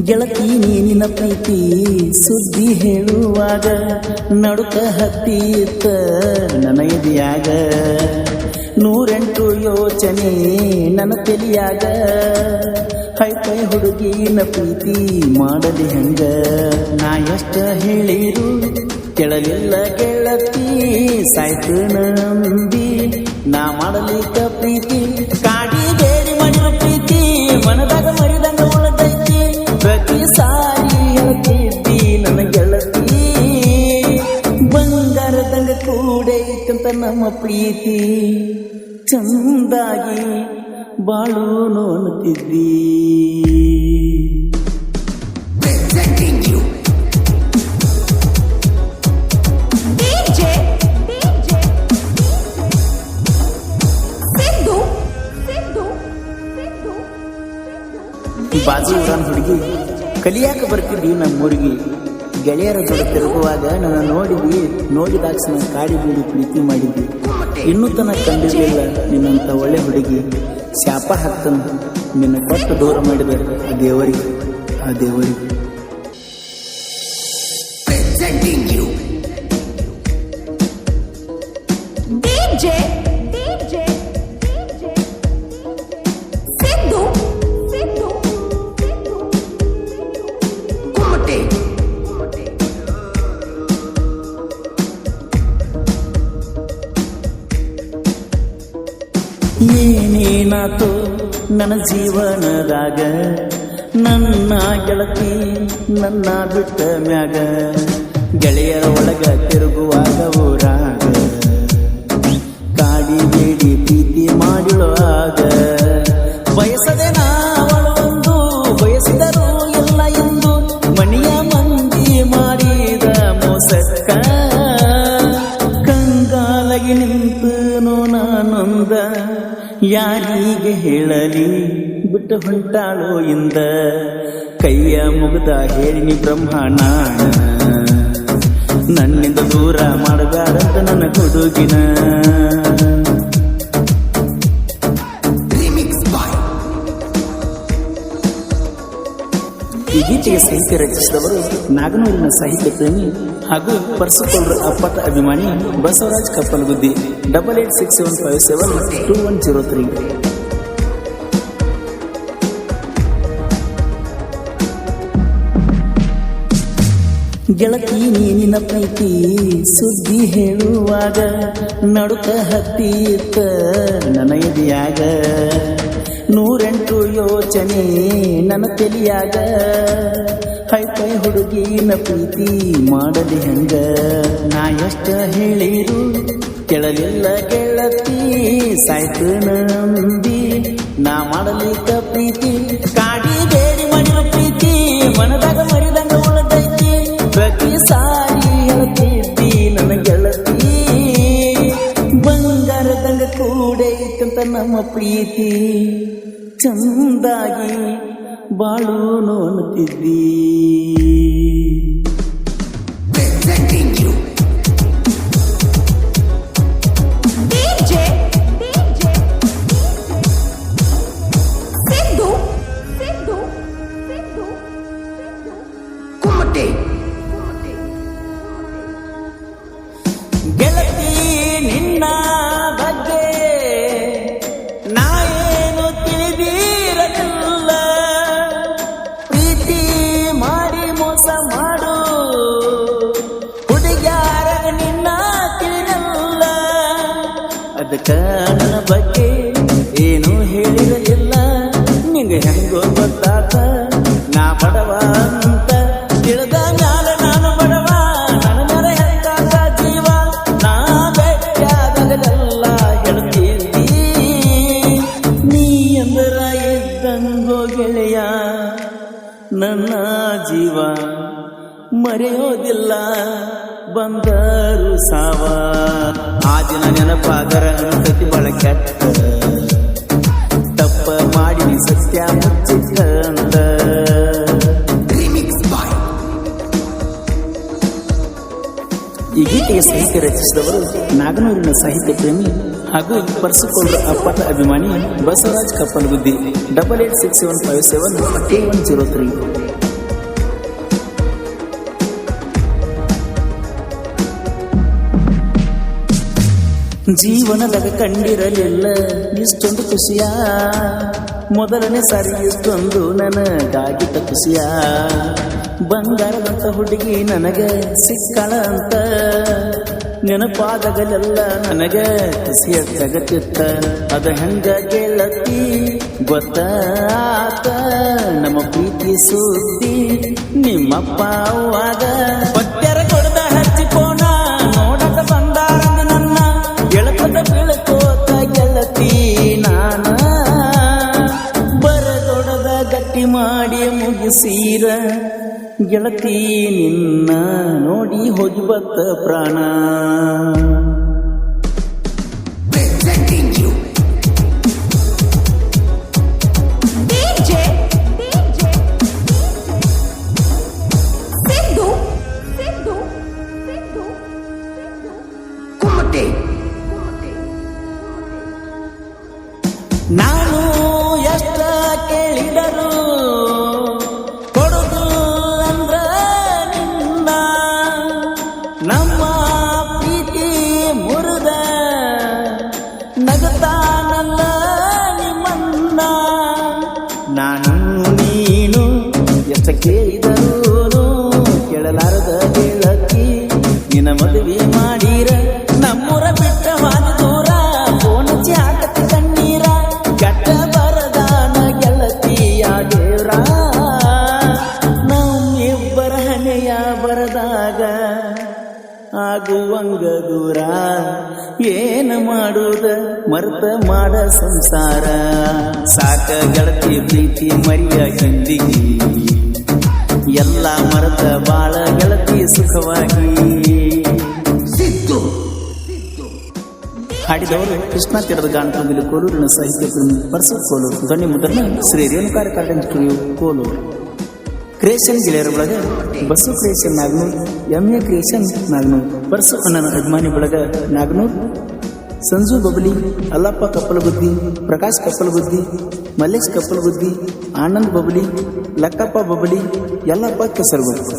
ಗೆಳತಿ ನೀನಿನ ಪ್ರೀತಿ ಸುದ್ದಿ ಹೇಳುವಾಗ ನಡುಕ ಹತ್ತಿತ್ತ ನನಗಿದೆಯಾಗ? ನೂರೆಂಟು ಯೋಚನೆ ನನ್ನ ಕೈ ಹೈಪೈ ಹುಡುಗಿನ ಪ್ರೀತಿ ಮಾಡಲಿ ಹೆಂಗ? ನಾ ಎಷ್ಟ ಹೇಳಿರು ಕೇಳಲಿಲ್ಲ ಗೆಳತಿ, ಸಾಯ್ತು ನಂಬಿ. ನಾ ಮಾಡಲಿಕ್ಕ ಪ್ರೀತಿ ಕೂಡೈತಂತ ನಮ್ಮ ಪ್ರೀತಿ ಚಂದಾಗಿ ಬಾಳು ನೋಡುತ್ತಿದ್ದಿ ಬಾಜು ಊರನ್ ಹುಡುಗಿ ಕಲಿಯಾಕ ಬರ್ತಿದ್ವಿ ನಮ್ಮ ಊರಿಗೆ ಗೆಳೆಯರ ಜೊತೆ ತಿರುಗುವಾಗ ನನ್ನ ನೋಡಿದ್ವಿ ನೋಡಿದಾಗ ಕಾಡಿ ಬೀಡಿ ಪ್ರೀತಿ ಮಾಡಿದ್ವಿ. ಇನ್ನೂ ತನಕ ಕಂಡಿರಲಿಲ್ಲ ನಿನ್ನಂತ ಒಳ್ಳೆ ಹುಡುಗಿ ಶಾಪ ಹಾಕ್ತನ ನಿನ್ನ ಕೊಟ್ಟು ದೂರ ಮಾಡಿದ ಆ ದೇವರಿಗೆ ಆ ದೇವರಿಗೆ. ಏನೇನಾತು ನನ್ನ ಜೀವನದಾಗ, ನನ್ನ ಗೆಳತಿ ನನ್ನ ಬಿಟ್ಟ ಮ್ಯಾಗ, ಗೆಳೆಯರ ಒಳಗ ತಿರುಗುವಾಗ ಊರಾಗ, ಕಾಡಿ ಬೇಡಿ ಪ್ರೀತಿ ಮಾಡಿಳುವಾಗ ನಿಂತನು ನಾನೊಂದ. ಯಾರಿಗೆ ಹೇಳಲಿ? ಬಿಟ್ಟು ಹೊಂಟಾಳೋ ಇಂದ. ಕೈಯ ಮುಗ್ದ ಹೇಳಿನಿ ಬ್ರಹ್ಮಣ. ನನ್ನಿಂದ ದೂರ ಮಾಡಬೇಡಂತ ನನ್ನ ಹುಡುಗಿನ ಗೀತೆಗೆ ಸಾಹಿತ್ಯ ರಚಿಸಿದವರು ನಾಗನೂರಿನ ಸಾಹಿತ್ಯ ಪ್ರೇಮಿ ಹಾಗೂ ಪರ್ಸುಕೊಂಡ್ರ ಅಪ್ಪಟ ಅಭಿಮಾನಿ Basavaraj Kappalguddi double eight six seven five seven two one zero three ಗೆಳತಿ ನೀನಿನ ಪ್ರೀತಿ ಸುದ್ದಿ ಹೇಳುವಾಗ ನಡುಕ ಹತ್ತಿತ್ತ ನನ್ನ ನೂರೆಂಟು ಯೋಚನೆ ನನ್ನ ತಲಿಯಾಗ. ಕೈ ಹುಡುಗಿನ ಪ್ರೀತಿ ಮಾಡಲಿ ಹಂಗ. ನಾ ಎಷ್ಟ ಹೇಳಿರು ಕೇಳಲಿಲ್ಲ ಗೆಳತಿ, ಸಾಯ್ತು ನಂಬಿ. ನಾ ಮಾಡಲಿಕ್ಕ ಪ್ರೀತಿ ಪ್ರತಿ ಸಾರಿ ಹೇಳ್ತಿದ್ದಿ ನನ್ನ ಗೆಳತಿ. ಬಂಗಾರದಂಗ ಕೂಡೈತಂತ ನಮ್ಮ ಪ್ರೀತಿ. ಚಂದಾಗಿ ಬಾಳು ನೋಡುತ್ತಿದ್ದಿ ಅದಕ್ಕ ನನ್ನ ಬಗ್ಗೆ ಏನು ಹೇಳಿರಲಿಲ್ಲ ನಿಂಗೆ ಹೆಂಗೋ ಗೊತ್ತಾತ. ನಾ ಬಡವ ಅಂತ ತಿಳಿದ ಮ್ಯಾಲ ನಾನು ಬಡವ. ನನ್ನ ಹೆಂಗಾತ ಜೀವ? ನಾ ಬೆಟ್ಟಾಗಲೆಲ್ಲ ಹೇಳ್ತೀನಿ. ನೀ ಎಂದರ ಇದ್ದಂಗೋ ಗೆಳೆಯ. ನನ್ನ ಜೀವ ಮರೆಯೋದಿಲ್ಲ. ಬಂದರು ಸಾವ. ಆ ದಿನ ನೆನಪಾದರ ಅನುಸತಿ ಬಳ ಕೆಟ್ಟ. ತಪ್ಪ ಮಾಡಿ ಸತ್ಯ ಮುಚ್ಚಿಟ್ಟಂತ ಈ ಗೀತೆಗೆ ಸಾಹಿತ್ಯ ರಚಿಸಿದವರು ನಾಗನೂರಿನ ಸಾಹಿತ್ಯ ಪ್ರೇಮಿ ಹಾಗೂ ಪರಸುಕೊಳ್ಳರ ಅಪ್ಪಟ ಅಭಿಮಾನಿ Basavaraj Kappalguddi double eight six seven five seven eight one zero three ಜೀವನದಾಗ ಕಂಡಿರಲಿಲ್ಲ ಇಷ್ಟೊಂದು ಖುಷಿಯ? ಮೊದಲನೇ ಸಾರಿ ಇಷ್ಟೊಂದು ನನಗಾಗಿದ್ದ ಖುಷಿಯ? ಬಂಗಾರದಂತ ಹುಡುಗಿ ನನಗೆ ಸಿಕ್ಕಳ ಅಂತ. ನೆನಪಾದಾಗಲೆಲ್ಲ ನನಗೆ ಖುಷಿಯ ಜಗತ್ತಿತ್ತ. ಅದ ಹೆಂಗ ಗೆಳತಿ ಗೊತ್ತಾತ ನಮ್ಮ ಪ್ರೀತಿ ಸುದ್ದಿ ನಿಮ್ಮಪ್ಪ ಅವ್ವಾಗ ಗಟ್ಟಿ ಮಾಡಿ ಮುಗಿಸೀರ. ಗೆಳತಿ ನಿನ್ನ ನೋಡಿ ಹೋಗಿ ಬತ್ತ ಪ್ರಾಣ. ನಾನು ನೀನು ಎಷ್ಟ ಕೇಳಿದರೂನು ಕೇಳಲಾರದ ಗೆಳತಿ ನಿನ್ನ ಮದುವೆ ಮಾಡಿರ. ನಮ್ಮೂರ ಬಿಟ್ಟ ಹಾದ ದೂರ ಫೋನಚ್ಚಿ ಹಾಕತಿ ಕಣ್ಣೀರ. ಕೆಟ್ಟ ಬರದಾನ ಗೆಳತಿಯ ದೇವ್ರ. ನಮ್ಮಿಬ್ಬರ ಹಣೆಯ ಬರದಾಗ ಆಗುವಂಗ ದೂರ. ಏನ ಮಾಡುದ? ಮರ್ತ ಮಾಡ ಸಂಸಾರ. ಸಾಕ ಗೆಳತಿ ಪ್ರೀತಿ ಮರಿಯ ಹಿಂದಿಗಿ ಎಲ್ಲ ಮರ್ತ ಬಾಳ ಗೆಳತಿ ಸುಖವಾಗಿ. ಹಾಡಿದವರು ಕೃಷ್ಣ ತೀರದ ಗಾಂಧಿ ಕೋಲೂರಿನ ಸಾಹಿತ್ಯ ಕೋಲೂರು. ಧ್ವನಿ ಮುದ್ರಣ ಶ್ರೀ ರೇಣುಕಾರ ಕಾರ್ಟನ್ ಸ್ಟುಡಿಯೋ ಕೋಲೂರು. ಕ್ರಿಯೇಷನ್ ಗೆಳೆಯರ ಬಳಗ bus creation Naganur, M A creation Naganur ಬರ್ಸು ಅಣ್ಣನ ಅಭಿಮಾನಿ ಬಳಗ ನಾಗನೂರ್, ಸಂಜು ಬಬಲಿ, ಅಲ್ಲಪ್ಪ ಕಪ್ಪಲಗುದ್ದಿ ಪ್ರಕಾಶ್ ಕಪ್ಪಲಗುದ್ದಿ ಮಲ್ಲೇಶ್ ಕಪ್ಪಲಗುದ್ದಿ ಆನಂದ್ ಬಬಲಿ, ಲಕ್ಕಪ್ಪ ಬಬಲಿ, ಯಲ್ಲಪ್ಪ ಕೆಸರುಗುದ್ದಿ